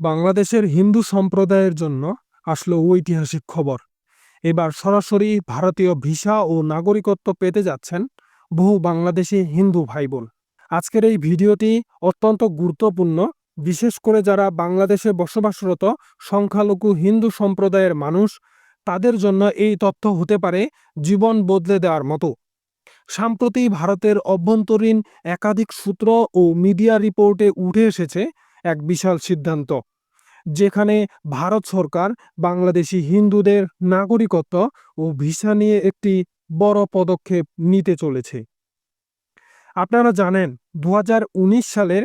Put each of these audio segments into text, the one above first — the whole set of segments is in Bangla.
বাংলাদেশের হিন্দু সম্প্রদায়ের জন্য আসলো ঐতিহাসিক খবর। এবার সরাসরি ভারতীয় ভিসা ও নাগরিকত্ব পেতে যাচ্ছেন বহু বাংলাদেশি হিন্দু ভাই বোন আজকের এই ভিডিওটি অত্যন্ত গুরুত্বপূর্ণ, বিশেষ করে যারা বাংলাদেশে বসবাসরত সংখ্যালঘু হিন্দু সম্প্রদায়ের মানুষ, তাদের জন্য এই তথ্য হতে পারে জীবন বদলে দেওয়ার মতো। সাম্প্রতি ভারতের অভ্যন্তরীণ একাধিক সূত্র ও মিডিয়া রিপোর্টে উঠে এসেছে এক বিশাল সিদ্ধান্ত। যেখানে ভারত সরকার বাংলাদেশি হিন্দুদের নাগরিকত্ব ও ভিসা নিয়ে একটি বড় পদক্ষেপ নিতে চলেছে। আপনারা জানেন দু সালের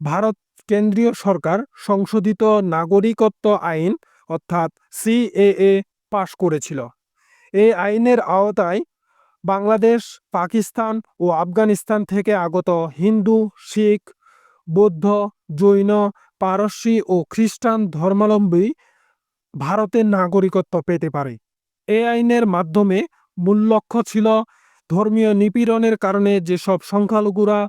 ভারত কেন্দ্রীয় সরকার সংশোধিত নাগরিকত্ব আইন, অর্থাৎ সিএএ পাশ করেছিল। এই আইনের আওতায় বাংলাদেশ, পাকিস্তান ও আফগানিস্তান থেকে আগত হিন্দু, শিখ, বৌদ্ধ জৈন পারস্যি ও খ্রিস্টান ধর্মাবলম্বী ভারতের নাগরিকত্ব পেতে পারে। এই আইনের মাধ্যমে মূল লক্ষ্য ছিল ধর্মীয় নিপীড়নের কারণে যেসব সংখ্যালঘুরা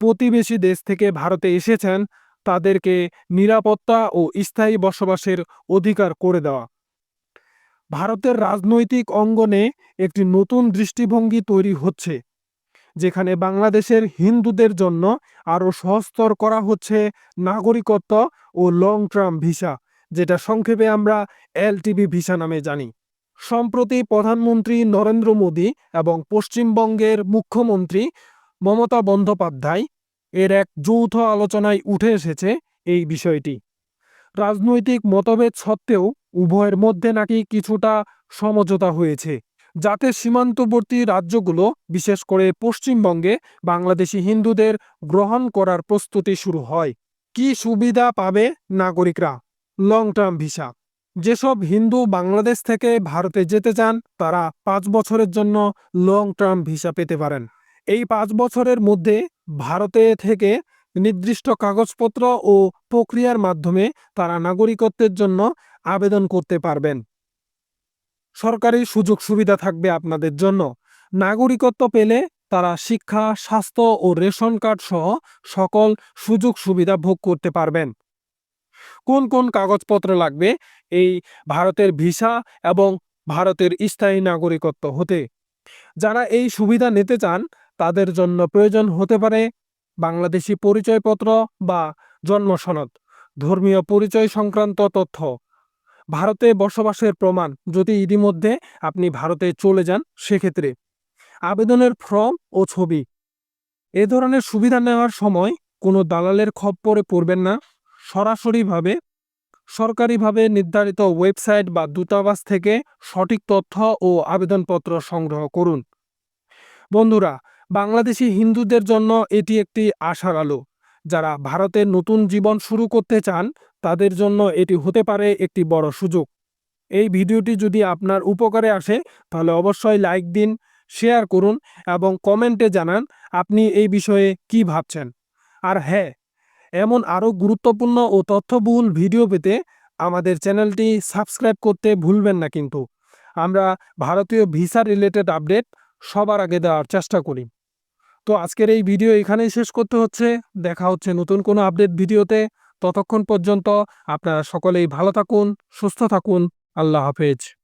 প্রতিবেশী দেশ থেকে ভারতে এসেছেন, তাদেরকে নিরাপত্তা ও স্থায়ী বসবাসের অধিকার করে দেওয়া। ভারতের রাজনৈতিক অঙ্গনে একটি নতুন দৃষ্টিভঙ্গি তৈরি হচ্ছে। যেখানে বাংলাদেশের হিন্দুদের জন্য আরও সহজতর করা হচ্ছে নাগরিকত্ব ও লং টার্ম ভিসা যেটা সংক্ষেপে আমরা এলটিভি ভিসা নামে জানি। সম্প্রতি প্রধানমন্ত্রী নরেন্দ্র মোদী এবং পশ্চিমবঙ্গের মুখ্যমন্ত্রী মমতা বন্দ্যোপাধ্যায় এর এক যৌথ আলোচনায় উঠে এসেছে এই বিষয়টি। রাজনৈতিক মতভেদ সত্ত্বেও উভয়ের মধ্যে নাকি কিছুটা সমঝোতা হয়েছে। যাতে সীমান্তবর্তী রাজ্যগুলো, বিশেষ করে পশ্চিমবঙ্গে, বাংলাদেশি হিন্দুদের গ্রহণ করার প্রস্তুতি শুরু হয়। কি সুবিধা পাবে নাগরিকরা? লং টার্ম ভিসা যেসব হিন্দু বাংলাদেশ থেকে ভারতে যেতে চান, তারা পাঁচ বছরের জন্য লং টার্ম ভিসা পেতে পারেন। এই পাঁচ বছরের মধ্যে ভারতে থেকে নির্দিষ্ট কাগজপত্র ও প্রক্রিয়ার মাধ্যমে তারা নাগরিকত্বের জন্য আবেদন করতে পারবেন। সরকারি সুযোগ সুবিধা থাকবে আপনাদের জন্য। নাগরিকত্ব পেলে তারা শিক্ষা, স্বাস্থ্য ও রেশন কার্ড সহ সকল সুযোগ সুবিধা ভোগ করতে পারবেন। কোন কোন কাগজপত্র লাগবে? এই ভারতের ভিসা এবং ভারতের স্থায়ী নাগরিকত্ব হতে। যারা এই সুবিধা নিতে চান, তাদের জন্য প্রয়োজন হতে পারে বাংলাদেশি পরিচয়পত্র বা জন্ম সনদ, ধর্মীয় পরিচয় সংক্রান্ত তথ্য। ভারতে বসবাসের প্রমাণ যদি ইতিমধ্যে আপনি ভারতে চলে যান, সেক্ষেত্রে আবেদনের ফর্ম ও ছবি। এ ধরনের সুবিধা নেওয়ার সময় কোনো দালালের খপ্পরে পড়বেন না। সরাসরিভাবে সরকারিভাবে নির্ধারিত ওয়েবসাইট বা দূতাবাস থেকে সঠিক তথ্য ও আবেদনপত্র সংগ্রহ করুন। বন্ধুরা, বাংলাদেশি হিন্দুদের জন্য এটি একটি আশার আলো। যারা ভারতে নতুন জীবন শুরু করতে চান তাদের জন্য এটি হতে পারে একটি বড় সুযোগ। এই ভিডিওটি যদি আপনার উপকারে আসে, তাহলে অবশ্যই লাইক দিন, শেয়ার করুন এবং কমেন্টে জানান আপনি এই বিষয়ে কি ভাবছেন। আর হ্যাঁ এমন আরও গুরুত্বপূর্ণ ও তথ্যবহুল ভিডিও পেতে আমাদের চ্যানেলটি সাবস্ক্রাইব করতে ভুলবেন না কিন্তু। আমরা ভারতীয় ভিসা রিলেটেড আপডেট সবার আগে দেওয়ার চেষ্টা করি। তো আজকের এই ভিডিও এখানেই শেষ করতে হচ্ছে। দেখা হচ্ছে নতুন কোনো আপডেট ভিডিওতে। ততক্ষণ পর্যন্ত আপনারা সকলেই ভালো থাকুন সুস্থ থাকুন। আল্লাহ হাফেজ।